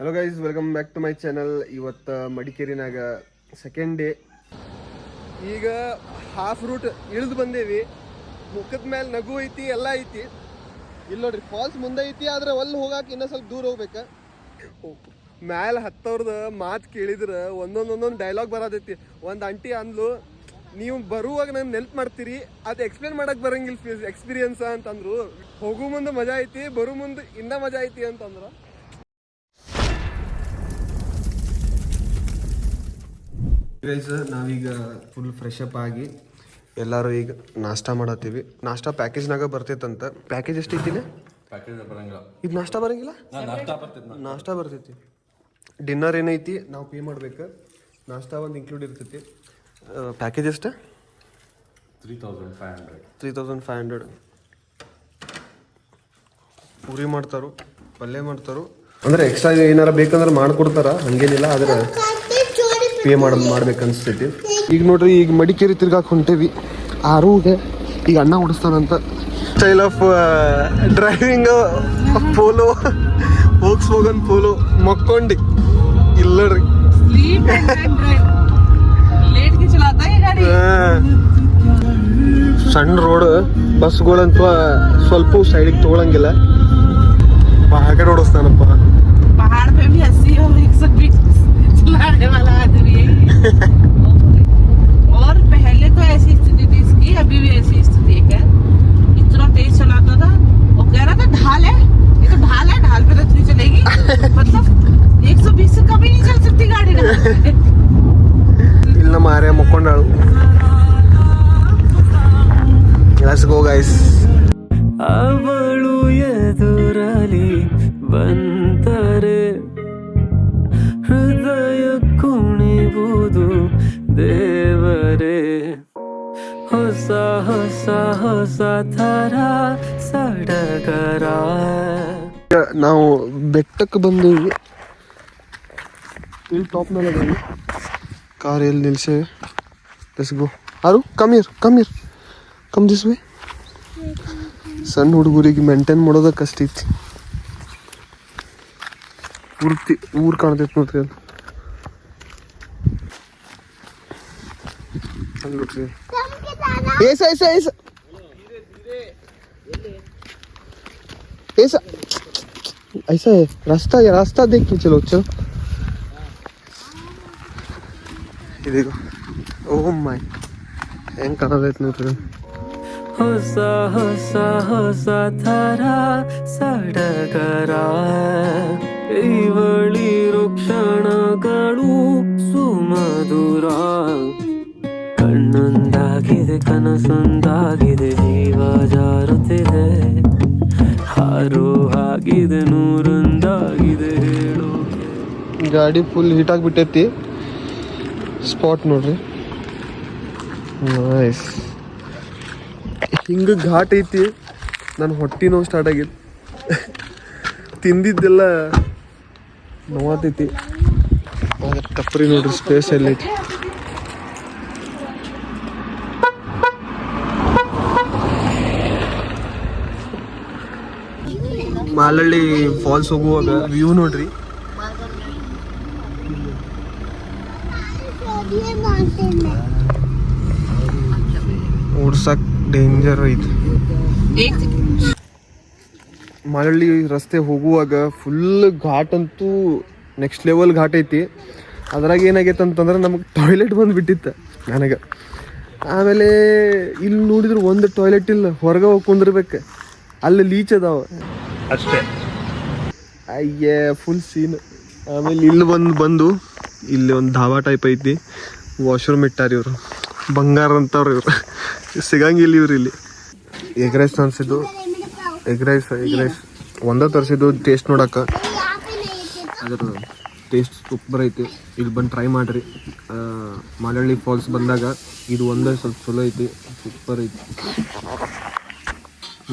Hello guys welcome back to my channel ಇವತ್ತು ಮಡಿಕೇರಿನಾಗ second day ಈಗ ಹಾಫ್ ರೂಟ್ ಇಳಿದು ಬಂದೇವಿ. ಮುಖದ ಮೇಲೆ ನಗು ಐತಿ, ಎಲ್ಲ ಐತಿ. ಇಲ್ಲಿ ನೋಡ್ರಿ ಫಾಲ್ಸ್ ಮುಂದೆ ಐತಿ, ಆದ್ರೆ ಅಲ್ಲಿ ಹೋಗಾಕ ಇನ್ನೂ ಸ್ವಲ್ಪ ದೂರ ಹೋಗ್ಬೇಕ. ಮ್ಯಾಲೆ ಹತ್ತವ್ರದ ಮಾತು ಕೇಳಿದ್ರೆ ಒಂದೊಂದು ಒಂದೊಂದು ಡೈಲಾಗ್ ಬರೋದೈತಿ ಒಂದು ಆಂಟಿ ಅಂದ್ಲು, ನೀವು ಬರುವಾಗ ನಾನು ನೆನ್ಪು ಮಾಡ್ತೀರಿ, ಅದು ಎಕ್ಸ್ಪ್ಲೇನ್ ಮಾಡಕ್ಕೆ ಬರಂಗಿಲ್ಲ ಎಕ್ಸ್ಪೀರಿಯನ್ಸ್ ಅಂತಂದ್ರು ಹೋಗು ಮುಂದೆ ಮಜಾ ಐತಿ, ಬರು ಮುಂದೆ ಇನ್ನೂ ಮಜಾ ಐತಿ ಅಂತಂದ್ರು. ಗೈಸ್ ನಾವೀಗ ಫುಲ್ ಫ್ರೆಶ್ ಅಪ್ ಆಗಿ ಎಲ್ಲರೂ ಈಗ ನಾಷ್ಟ ಮಾಡತ್ತೀವಿ. ನಾಷ್ಟ ಪ್ಯಾಕೇಜ್ನಾಗ ಬರ್ತೈತಂತ. ಪ್ಯಾಕೇಜ್ ಎಷ್ಟು ಐತಿನ ಪ್ಯಾಕೇಜ್ ಬರಂಗಿಲ್ಲ. ಇದು ನಾಷ್ಟ ಬರಂಗಿಲ್ಲ? ನಾಷ್ಟಾ ಬರ್ತೈತಿ ಡಿನ್ನರ್ ಏನೈತಿ? ನಾವು ಪೇ ಮಾಡ್ಬೇಕು. ನಾಷ್ಟ ಒಂದು ಇನ್ಕ್ಲೂಡ್ ಇರ್ತೈತಿ. ಪ್ಯಾಕೇಜ್ ಎಷ್ಟು? Three thousand five hundred three thousand five hundred puri ಮಾಡ್ತಾರು ಪಲ್ಯ ಮಾಡ್ತಾರು. ಅಂದ್ರೆ ಎಕ್ಸ್ಟ್ರಾ ಏನಾರ ಬೇಕಂದ್ರೆ ಮಾಡ್ಕೊಡ್ತಾರ ಹಂಗೇನಿಲ್ಲ ಆದ್ರೆ ಪೇ ಮಾಡ್ ಮಾಡ್ಬೇಕು ಅನಿಸ್ತೈತಿ ಈಗ ನೋಡ್ರಿ ಈಗ ಮಡಿಕೇರಿ ತಿರ್ಗಾಕ್ ಹೊಂಟೇವಿ. ಆ ರೂಗೆ ಈಗ ಅಣ್ಣ ಓಡಿಸ್ತಾನಂತ. ಸ್ಟೈಲ್ ಆಫ್ ಡ್ರೈವಿಂಗ್ ಪೋಲೋ ಹೋಗ್ಸ್ ಹೋಗನ್ ಪೋಲೋ ಮಕ್ಕೊಂಡಿ. ಇಲ್ಲಡ್ರಿ ಸಣ್ಣ ರೋಡ್ ಬಸ್ಗಳಂತೂ ಸ್ವಲ್ಪ ಸೈಡಿಗೆ ತಗೊಳಂಗಿಲ್ಲ. ಹಾಗೆ ಕಡೆ ಓಡಿಸ್ತಾನಪ್ಪ. चलाने वाला आदमी है और पहले तो ऐसी स्थिति थी इसकी अभी भी ऐसी स्थिति है क्या इतना तेज चलाता था वो कह रहा था ढाल है ये तो ढाल है ढाल पे तो इतनी चलेगी मतलब एक सौ बीस से कभी नहीं चल सकती गाड़ी ढाल पे। ಇಲ್ಲ ನಮ್ಮ ಆರ್ಯ ಮಕ್ಕೊಂಡಾಳು ಲೆಟ್ಸ್ ಗೋ ಗೈಸ್ ಅವಳು ಹೊಸ ಹೊಸ ನಾವು ಬೆಟ್ಟಕ್ಕೆ ಬಂದು ಇಲ್ಲಿ ಟಾಪ್ ಮೇಲೆ ಬಂದು ಕಾರ್ ಎಲ್ಲಿ ನಿಲ್ಸೇವೆ. ಲೆಟ್ಸ್ ಗೋ ಆರು ಕಮ್ ಇರ್ ಕಮ್ ಇರ್ ಕಮ್ ದಿಸ್ ವೇ ಸಣ್ಣ ಹುಡುಗರಿಗೆ ಮೇಂಟೈನ್ ಮಾಡೋದ ಕಷ್ಟ ಐತಿ ಪೂರ್ತಿ ಊರು ಕಾಣ್ತೈತಿ ನೋಡ್ರಿ ಅಲ್ಲಿ ನೋಡ್ರಿ ಏಸ ಏಸ ಏಸ ऐसा ऐसा है रास्ता है रास्ता देख के चलो चलो ये देखो ओह माय ಹೆಂಗ್ ಕಾಣತೈತಿ ನೋಡ್ರಿ ಹೊಸ ಹೊಸ ಹೊಸ ಥರ ಸಡಗರ ಇವಳಿರೋ ಕ್ಷಣಗಳು ಸುಮಧುರ ಕಣ್ಣೊಂದಾಗಿದೆ ಕನಸೊಂದಾಗಿದೆ, ಜೀವ ಜಾರುತ್ತಿದೆ. ಹಾರೋ ಆಗಿದೆ ನೂರೊಂದಾಗಿದೆ, ಹೇಳು. ಗಾಡಿ ಫುಲ್ ಹೀಟ್ ಆಗಿಬಿಟ್ಟೈತಿ. ಸ್ಪಾಟ್ ನೋಡ್ರಿ. ನೈಸ್ ಹಿಂಗೆ ಘಾಟ್ ಐತಿ. ನನ್ನ ಹೊಟ್ಟೆ ನೋವು ಸ್ಟಾರ್ಟ್ ಆಗಿದೆ ತಿಂದಿದ್ದೆಲ್ಲ ನೋವಾತೈತಿ. ತಪ್ಪರಿ ನೋಡ್ರಿ ಸ್ಪೇಸ್ ಎಲ್ಲೈತಿ ಮಾಲಳ್ಳಿ ಫಾಲ್ಸ್ ಹೋಗುವಾಗ ವ್ಯೂ ನೋಡ್ರಿ. ಓಡ್ಸಕ್ ಡೇಂಜರ್ ಐತಿ ಮಾಲಳ್ಳಿ ರಸ್ತೆ ಹೋಗುವಾಗ ಫುಲ್ ಘಾಟ್ ಅಂತೂ ನೆಕ್ಸ್ಟ್ ಲೆವೆಲ್ ಘಾಟ್ ಐತಿ. ಅದ್ರಾಗ ಏನಾಗೈತೆ ಅಂತಂದ್ರೆ ನಮಗೆ ಟಾಯ್ಲೆಟ್ ಬಂದ್ಬಿಟ್ಟಿತ್ತು ನನಗೆ. ಆಮೇಲೆ ಇಲ್ಲಿ ನೋಡಿದ್ರೆ ಒಂದು ಟಾಯ್ಲೆಟ್ ಇಲ್ಲ, ಹೊರಗೆ ಹೋಗಿ ಕುಂದಿರ್ಬೇಕು. ಅಲ್ಲಿ ಲೀಚ್ ಅದಾವ. ಅಷ್ಟೇ. ಅಯ್ಯೇ ಫುಲ್ ಸೀನ್ ಆಮೇಲೆ ಇಲ್ಲಿ ಬಂದು ಬಂದು, ಇಲ್ಲಿ ಒಂದು ಧಾಬಾ ಟೈಪ್ ಐತಿ. ವಾಶ್ರೂಮ್ ಇಟ್ಟಾರ ಇವರು. ಬಂಗಾರ ಅಂತವ್ರು ಇವರು. ಸಿಗಂಗಿಲ್ಲ ಇವ್ರು ಇಲ್ಲಿ. ಎಗ್ ರೈಸ್ ತರಿಸಿದ್ದು ಎಗ್ ರೈಸ್ ಎಗ್ ರೈಸ್ ಒಂದೇ ತರಿಸಿದ್ದು ಟೇಸ್ಟ್ ನೋಡೋಕೆ ಅದ್ರ ಟೇಸ್ಟ್ ಸೂಪರ್ ಐತಿ. ಇಲ್ಲಿ ಬಂದು ಟ್ರೈ ಮಾಡಿರಿ. ಮಾಲಳ್ಳಿ ಫಾಲ್ಸ್ ಬಂದಾಗ ಇದು ಒಂದೇ ಸ್ವಲ್ಪ ಚಲೋ ಐತಿ. ಸೂಪರ್ ಐತಿ.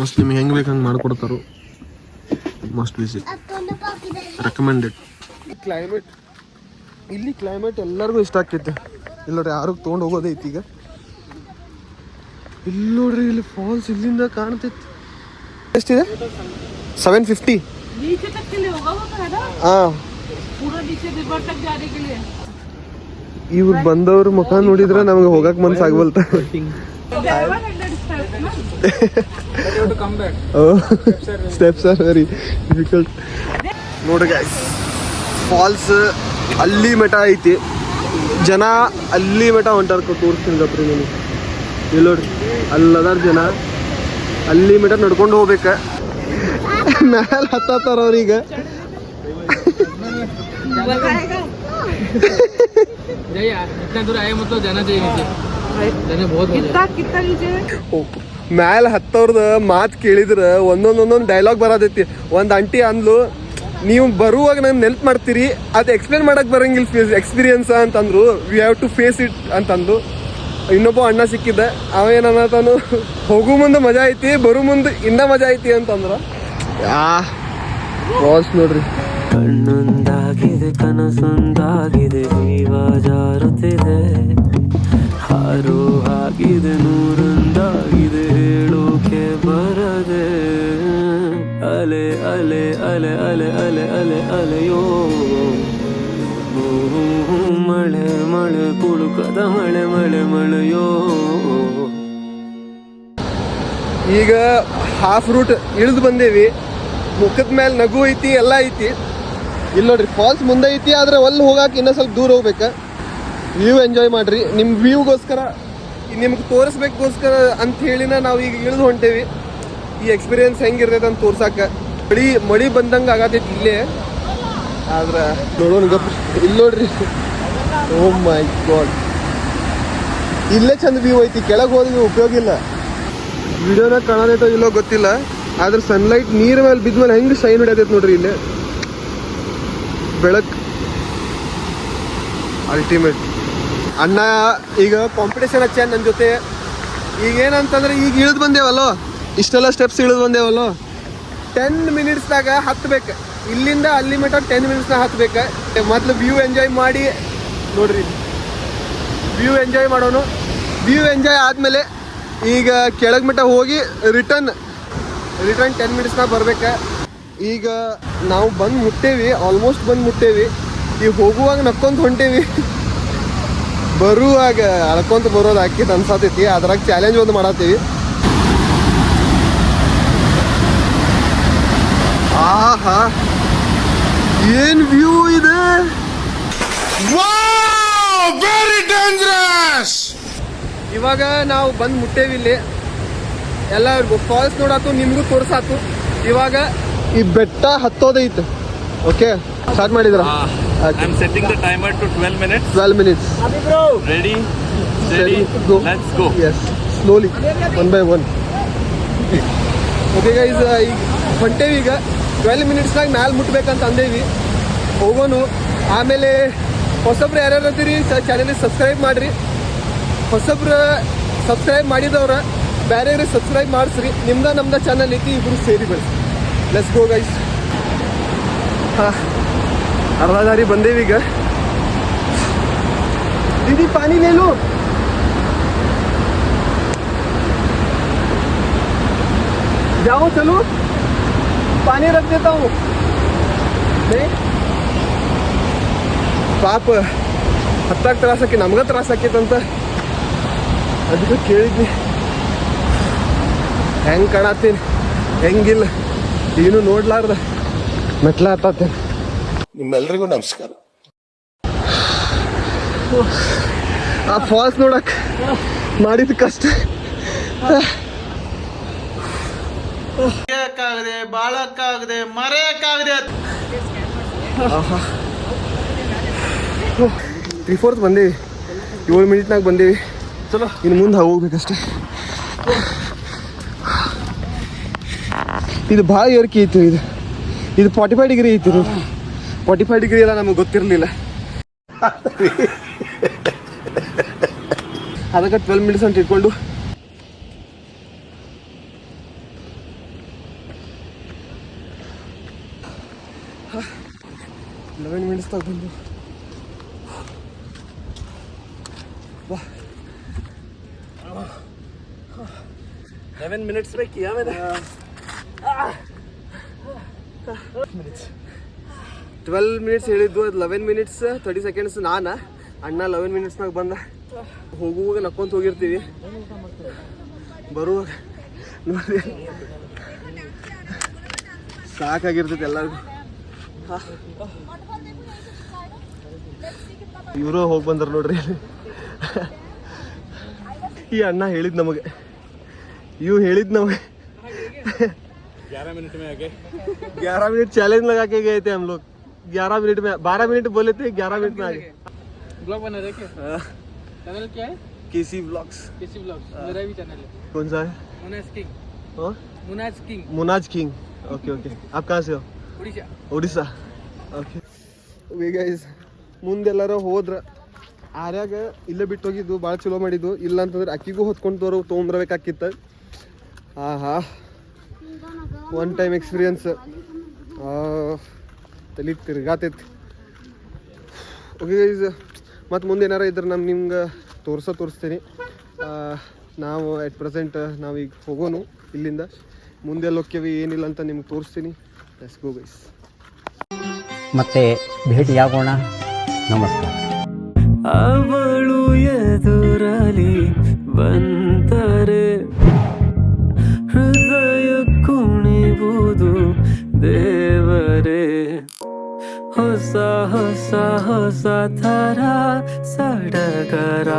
ಮಸ್ತ್ ನಿಮ್ಗೆ ಹೆಂಗೆ ಬೇಕು ಹಂಗೆ ಮಾಡಿಕೊಡ್ತಾರೋ. ಮಸ್ಟ್ ವಿಸಿಟ್ ರೆಕಮೆಂಡೆಡ್ ಕ್ಲೈಮೇಟ್ ಇಲ್ಲಿ ಕ್ಲೈಮೇಟ್ ಎಲ್ಲರಿಗೂ ಇಷ್ಟ ಆಕೈತೆ ಇಲ್ಲ ಯಾರಿಗೆ ತೊಗೊಂಡು ಹೋಗೋದೈತಿ ಈಗ. ಇಲ್ಲಿ ನೋಡ್ರಿ ಇಲ್ಲಿ ಫಾಲ್ಸ್ ಇಲ್ಲಿಂದ ಕಾಣ್ತೈತಿ. ಎಷ್ಟಿದೆ? ಸೆವೆನ್ ಫಿಫ್ಟಿ ಹಾಂ ಇವ್ರು ಬಂದವ್ರ ಮುಖ ನೋಡಿದ್ರೆ ನಮ್ಗೆ ಹೋಗಕ್ಕೆ ಮನ್ಸಾಗವಲ್ತ ಸ್ಟೆಪ್ಸ್ ಆರ್ ವೆರಿ ಡಿಫಿಕಲ್ಟ್ ನೋಡಿ ಗೈಸ್ ಫಾಲ್ಸ್ ಅಲ್ಲಿ ಮಠ ಐತಿ. ಜನ ಅಲ್ಲಿ ಮಠ ಹೊಂಟಾರ ತೋರಿಸ್ತೀನಿ ಗಪ್ರಿ ನೀನು ಇಲ್ಲಿ ನೋಡ್ರಿ ಅಲ್ಲದಾರ ಜನ ಅಲ್ಲಿ ಮಠ ನಡ್ಕೊಂಡು ಹೋಗ್ಬೇಕ. ಮ್ಯಾಲ ಹತ್ತಾರ ಅವ್ರೀಗ ಜನ ಜೈ ಮ್ಯಾಲ ಹತ್ತವ್ರದ ಮಾತು ಕೇಳಿದ್ರ ಒಂದೊಂದೊಂದೊಂದ್ ಡೈಲಾಗ್ ಬರೋದೈತಿ ಒಂದು ಆಂಟಿ ಅಂದ್ಲು ನೀವು ಬರುವಾಗ ನಾನು ನೆನ್ಪ್ ಮಾಡ್ತೀರಿ ಅದು ಎಕ್ಸ್ಪ್ಲೇನ್ ಮಾಡಕ್ ಬರಂಗಿಲ್ಲ ಎಕ್ಸ್ಪೀರಿಯನ್ಸ್ ಅಂತಂದ್ರು. We have to face it ಅಂತಂದು ಇನ್ನೊಬ್ಬ ಅಣ್ಣ ಸಿಕ್ಕಿದ್ದ. ಅವ ಏನತಾನು ಹೋಗು ಮುಂದೆ ಮಜಾ ಐತಿ ಬರು ಮುಂದೆ ಇನ್ನ ಮಜಾ ಐತಿ ಅಂತಂದ್ರ. ಯಾ ಬಾಸ್ ನೋಡ್ರಿ. ಕಣ್ಣೊಂದಾಗಿದೆ ಕನಸೊಂದಾಗಿದೆ ಜೀವ ಜಾರುತ್ತಿದೆ. ಹಾರೋ ಆಗಿದೆ ನೂರೊಂದಾಗಿದೆ ಹೇಳೋಕೆ ಬರದೆ. ಅಲೆ ಅಲೆ ಅಲೆ ಅಲೆ ಅಲೆ ಅಲೆ, ಅಲೆಯೋ. ಮಳೆ ಮಳೆ ಕುಳುಕದ ಮಳೆ ಮಳೆ, ಮಳೆಯೋ. ಈಗ ಹಾಫ್ ರೂಟ್ ಇಳಿದು ಬಂದೇವಿ. ಮುಖದ ಮೇಲೆ ನಗು ಐತಿ, ಎಲ್ಲ ಐತಿ. ಇಲ್ಲಿ ನೋಡ್ರಿ ಫಾಲ್ಸ್ ಮುಂದೆ ಐತಿ, ಆದ್ರೆ ಅಲ್ಲಿ ಹೋಗಾಕ ಇನ್ನೂ ಸ್ವಲ್ಪ ದೂರ ಹೋಗ್ಬೇಕು. ವ್ಯೂ ಎಂಜಾಯ್ ಮಾಡ್ರಿ. ನಿಮ್ಮ ವ್ಯೂಗೋಸ್ಕರ ನಿಮ್ಗೆ ತೋರಿಸ್ಬೇಕೋಸ್ಕರ ಅಂತ ಹೇಳಿನ ನಾವು ಈಗ ಇಳಿದು ಹೊಂಟೇವಿ. ಈ ಎಕ್ಸ್ಪೀರಿಯನ್ಸ್ ಹೆಂಗಿರ್ತೈತೆ ಅಂತ ತೋರ್ಸಾಕ. ಮಳಿ ಮಳಿ ಬಂದಂಗೆ ಆಗತೈತಿ ಇಲ್ಲೇ. ಆದ್ರೆ ನೋಡೋಣ ಗಪ್. ಇಲ್ಲಿ ನೋಡ್ರಿ. ಓ ಮೈ ಗಾಡ್ ಇಲ್ಲೇ ಚಂದ ವ್ಯೂ ಐತಿ. ಕೆಳಗೆ ಹೋದ್ರೆ ಉಪಯೋಗ ಇಲ್ಲ. ವಿಡಿಯೋನ ಕಾಣತೈತೋ ಇಲ್ಲೋ ಗೊತ್ತಿಲ್ಲ. ಆದ್ರೆ ಸನ್ಲೈಟ್ ನೀರ್ ಮೇಲೆ ಬಿದ್ಮೇಲೆ ಹೆಂಗೆ ಶೈನ್ ಹಿಡಿಯತೈತೆ ನೋಡ್ರಿ ಇಲ್ಲೇ. ಬೆಳಕ್. ಅಲ್ಟಿಮೇಟ್ ಅಣ್ಣ, ಈಗ ಕಾಂಪಿಟೇಷನ್ ಹಚ್ಚ ನನ್ನ ಜೊತೆ. ಈಗ ಏನಂತಂದ್ರೆ ಈಗ ಇಳಿದು ಬಂದೇವಲ್ಲೋ? ಇಷ್ಟೆಲ್ಲ ಸ್ಟೆಪ್ಸ್ ಇಳಿದು ಬಂದೇವಲ್ಲೋ? ಟೆನ್ ಮಿನಿಟ್ಸ್ದಾಗ ಹತ್ತಬೇಕು ಇಲ್ಲಿಂದ ಅಲ್ಲಿ ಮಟ್ಟ ಟೆನ್ ಮಿನಿಟ್ಸ್ನಾಗ ಹತ್ಬೇಕು. ಮೊದ್ಲು ವ್ಯೂ ಎಂಜಾಯ್ ಮಾಡಿ. ನೋಡ್ರಿ. ವ್ಯೂ ಎಂಜಾಯ್ ಮಾಡೋನು. ವ್ಯೂ ಎಂಜಾಯ್ ಆದಮೇಲೆ ಈಗ ಕೆಳಗೆ ಮಟ್ಟ ಹೋಗಿ ರಿಟರ್ನ್ ರಿಟರ್ನ್ ಟೆನ್ ಮಿನಿಟ್ಸ್ನಾಗ ಬರ್ಬೇಕು. ಈಗ ನಾವು ಬಂದು ಮುಟ್ಟೇವಿ ಆಲ್ಮೋಸ್ಟ್ ಬಂದು ಮುಟ್ಟೇವಿ. ಈಗ ಹೋಗುವಾಗ ನಕ್ಕೊಂತ ಹೊಂಟೇವಿ. ಬರುವಾಗ ಅಳ್ಕೊಂತ ಬರೋದು ಹಾಕಿದ್ ಅನ್ಸತೈತಿ ಅದ್ರಾಗ ಚಾಲೆಂಜ್ ಒಂದು ಮಾಡತ್ತೀವಿ. ಆಹಾ. ಏನ್ ವ್ಯೂ ಇದೆ? ಇವಾಗ ನಾವು ಬಂದು ಮುಟ್ಟೇವಿ ಇಲ್ಲಿ. ಎಲ್ಲರಿಗೂ ಫಾಲ್ಸ್ ನೋಡಾತು ನಿಮ್ಗೂ ತೋರ್ಸಾತು ಇವಾಗ ಈ ಬೆಟ್ಟ ಹತ್ತೋದೈತೆ. ಓಕೆ ಸ್ಟಾರ್ಟ್ ಮಾಡಿದ್ರ? I'm setting the timer to 12 minutes. Twelve minutes Ready? Steady? Go. Let's go. Yes. Slowly one by one okay guys ಈಗ ಹೊಂಟೇವಿ ಈಗ. ಟ್ವೆಲ್ ಮಿನಿಟ್ಸ್ನಾಗ ಮ್ಯಾಲೆ ಮುಟ್ಬೇಕಂತ ಅಂದೇವಿ. ಹೋಗೋನು. ಆಮೇಲೆ ಹೊಸಬ್ರು ಯಾರ್ಯಾರು ಅಂತೀರಿ? ಚಾನಲಿಗೆ ಸಬ್ಸ್ಕ್ರೈಬ್ ಮಾಡಿರಿ. ಹೊಸಬ್ರು ಸಬ್ಸ್ಕ್ರೈಬ್ ಮಾಡಿದವ್ರ ಬೇರೆಯವ್ರಿಗೆ ಸಬ್ಸ್ಕ್ರೈಬ್ ಮಾಡಿಸ್ರಿ. ನಿಮ್ದ ನಮ್ದ ಚಾನಲ್ ಐತಿ ಇಬ್ರು ಸೇರಿ ಬೆಳೆಸಿ ಲೆಟ್ಸ್ ಗೋ ಗೈಸ್ ಹಾಂ. ಅರ್ಧ ದಾರಿ ಬಂದೇವಿ ಈಗ दीदी पानी ले लो जाओ चलो पानी रख देता हूँ नहीं ಪಾಪ ಹತ್ತಾಗ ತ್ರಾಸ ಆಕಿ ನಮ್ಗ ತ್ರಾಸ ಆಕೈತಂತ ಅದಕ್ಕೆ ಕೇಳಿದ್ನಿ ಹೆಂಗ್ ಕಾಣತ್ತೀನಿ ಹೆಂಗಿಲ್ಲ ಏನು ನೋಡ್ಲಾರ್ದ ಮೆಟ್ಲ ಹತ್ತತ್ತೇನೆ ನಿಮ್ಮೆಲ್ಲರಿಗೂ ನಮಸ್ಕಾರ. ಆ ಫಾಲ್ಸ್ ನೋಡಕ್ ಮಾಡಿದ ಕಷ್ಟ. ಬಾಳಕ್ಕಾಗದೆ ಮರೆಯಕ್ಕಾಗದೆ. ತ್ರೀ ಫೋರ್ತ್ ಬಂದೇವಿ. ಏಳು ಮಿನಿಟ್ನಾಗ ಬಂದೇವಿ. ಚಲೋ. ಇನ್ನು ಮುಂದೆ ಹೋಗ್ಬೇಕಷ್ಟೆ. ಇದು ಭಾಳ ಏರಿಕೆ ಇತ್ತು ಇದು. ಇದು ಫಾರ್ಟಿ ಫೈವ್ ಡಿಗ್ರಿ ಇತ್ತು ಇದು. ಫೋರ್ಟಿ ಫೈವ್ ಡಿಗ್ರಿ ಎಲ್ಲ ನಮಗೆ ಗೊತ್ತಿರಲಿಲ್ಲ. ಅದಕ್ಕೆ ಟ್ವೆಲ್ ಮಿನಿಟ್ಸ್ ಅಂತ ಇಟ್ಕೊಂಡು. ಲೆವೆನ್ ಮಿನಿಟ್ಸ್ ತಗೊಂಡು ಲೆವೆನ್ ಮಿನಿಟ್ಸ್ ಬೇಕು ಯಾವ ಮಿನಿಟ್ಸ್ ಟ್ವೆಲ್ ಮಿನಿಟ್ಸ್ ಹೇಳಿದ್ದು ಅದು ಲೆವೆನ್ ಮಿನಿಟ್ಸ್ ತರ್ಟಿ ಸೆಕೆಂಡ್ಸ್ ನಾನು. ಅಣ್ಣ ಲೆವೆನ್ ಮಿನಿಟ್ಸ್ನಾಗ ಬಂದ. ಹೋಗುವಾಗ ನಕ್ಕೊಂತ ಹೋಗಿರ್ತೀವಿ. ಬರುವಾಗ. ನೋಡಿ. ಸಾಕಾಗಿರ್ತೈತೆ ಎಲ್ಲರಿಗೂ. ಇವರು ಹೋಗಿ ಬಂದರು ನೋಡ್ರಿ ಈ ಅಣ್ಣ ಹೇಳಿದ್ ನಮಗೆ. ಇವು ಹೇಳಿದ್ ನಮಗೆ. ಗ್ಯಾರ ಮಿನಿಟ್ ಚಾಲೆಂಜ್ ಲಗಾಕೆ ಐತೆ ಅಮ್ಲೋಕ್. ग्यारह मिनट में बारह मिनट बोले थे ग्यारह मिनट में आ गए ब्लॉग बना रहे क्या चैनल क्या है केसी ब्लॉग्स किसी ब्लॉग मेरा भी चैनल है कौन सा है मुनाज किंग हाँ? Munaz king Munaz king okay okay आप कहाँ से हो उड़ीसा ಒಡಿಸ್ಸಾ ಓಕೆ ಗೈಸ್ ಮುಂದೆಲ್ಲರೂ ಹೋದ್ರ ಆರ್ಯಾಗ ಇಲ್ಲೇ ಬಿಟ್ಟು ಹೋಗಿದ್ದು ಭಾಳ ಚಲೋ ಮಾಡಿದ್ದು ಇಲ್ಲ ಅಂತಂದ್ರೆ ಅಕ್ಕಿಗೂ ಹೊತ್ಕೊಂಡು ತೋರು ತೊಗೊಂಬರ್ಬೇಕಾಕಿತ್ತು ಆಹಾ ಒನ್ ಟೈಮ್ ಎಕ್ಸ್ಪೀರಿಯನ್ಸ್ ತಲೆ ತಿರ್ಗಾತೈತಿ ಓಕೆ ಗೈಸ್ ಮತ್ತು ಮುಂದೆ ಏನಾರ ಇದ್ರೆ ನಾನು ನಿಮ್ಗೆ ತೋರ್ಸ ತೋರಿಸ್ತೀನಿ. ಆ, ನಾವು ಎಟ್ ಪ್ರೆಸೆಂಟ್ ನಾವೀಗ ಹೋಗೋನು ಇಲ್ಲಿಂದ. ಮುಂದೆ ಲೋಕ್ಯವಿ ಏನಿಲ್ಲ ಅಂತ ನಿಮ್ಗೆ ತೋರಿಸ್ತೀನಿ. ಲೆಟ್ಸ್ ಗೋ ಗೈಸ್ ಮತ್ತೆ ಭೇಟಿಯಾಗೋಣ. ನಮಸ್ಕಾರ. ಅವಳು ಎದುರಲಿ ಬಂದರೆ ಹೊಸ ಹೊಸ ಹೊಸ ಥರ ಸಡಗರ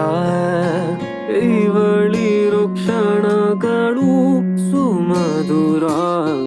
ಇವಳಿರೋ ಕ್ಷಣಗಳು ಸುಮಧುರ